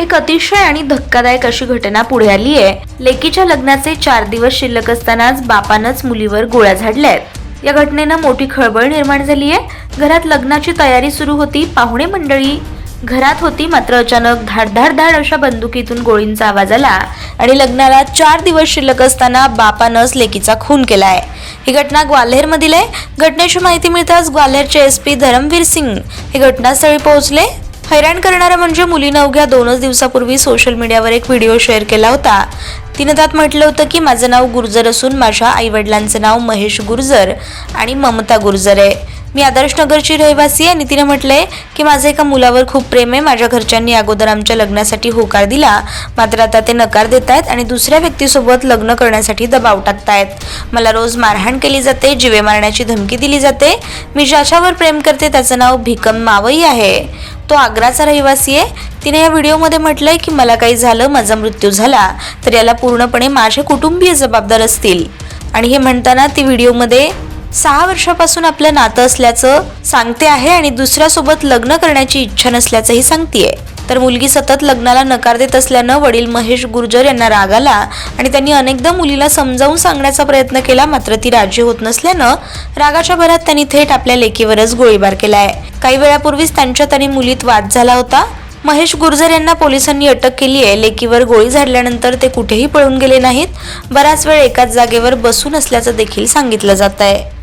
एक अतिशय आणि धक्कादायक अशी घटना पुढे आली आहे. लेकीच्या लग्नाचे चार दिवस शिल्लक असतानाच बापानच मुलीवर गोळ्या झाडल्या आहेत या घटनेनं मोठी खळबळ निर्माण झाली आहे. घरात लग्नाची तयारी सुरू होती पाहुणे मंडळी. घरात होती मात्र अचानक धाड धाड धाड अशा बंदुकीतून गोळींचा आवाज आला आणि लग्नाला चार दिवस शिल्लक असताना बापानंच लेकीचा खून केला आहे ही घटना ग्वाल्हेरमधील आहे. घटनेची माहिती मिळताच ग्वाल्हेरचे एस पी धरमवीर सिंग हे घटनास्थळी पोहोचले. हैराण करणारं म्हणजे मुलीनं अवघ्या दोनच दिवसापूर्वी सोशल मीडियावर एक व्हिडिओ शेअर केला होता. तिनं त्यात म्हटलं होतं की माझं नाव गुर्जर असून माझ्या आईवडिलांचं नाव महेश गुर्जर आणि ममता गुर्जर आहे. मी आदर्शनगरची रहिवासी आहे आणि तिने म्हटलंय की माझं एका मुलावर खूप प्रेम आहे. माझ्या घरच्यांनी अगोदर आमच्या लग्नासाठी होकार दिला. मात्र आता ते नकार देत आहेत आणि दुसऱ्या व्यक्तीसोबत लग्न करण्यासाठी दबाव टाकतायत. मला रोज मारहाण केली जाते जिवे मारण्याची धमकी दिली जाते. मी ज्याच्यावर प्रेम करते त्याचं नाव भिकम मावई आहे. तो आग्राचा रहिवासी आहे. तिने या व्हिडिओमध्ये म्हटलंय की मला काही झालं माझा मृत्यू झाला तर याला पूर्णपणे माझे कुटुंबीय जबाबदार असतील. आणि हे म्हणताना ती व्हिडिओमध्ये सहा वर्षापासून आपलं नातं असल्याचं सांगते आहे आणि दुसऱ्यासोबत लग्न करण्याची इच्छा नसल्याचंही सांगतेय. तर मुलगी सतत लग्नाला नकार देत असल्यानं वडील महेश गुर्जर यांना राग आला आणि त्यांनी अनेकदा मुलीला समजावून सांगण्याचा प्रयत्न केला मात्र ती राजी होत नसल्यानं रागाच्या भरात त्यांनी थेट आपल्या लेकीवरच गोळीबार केलाय. काही वेळापूर्वीच त्यांच्यात आणि मुलीत वाद झाला होता. महेश गुर्जर यांना पोलिसांनी अटक केली आहे. लेकीवर गोळी झाडल्यानंतर ते कुठेही पळून गेले नाहीत. बराच वेळ एकाच जागेवर बसून असल्याचं देखील सांगितलं जात आहे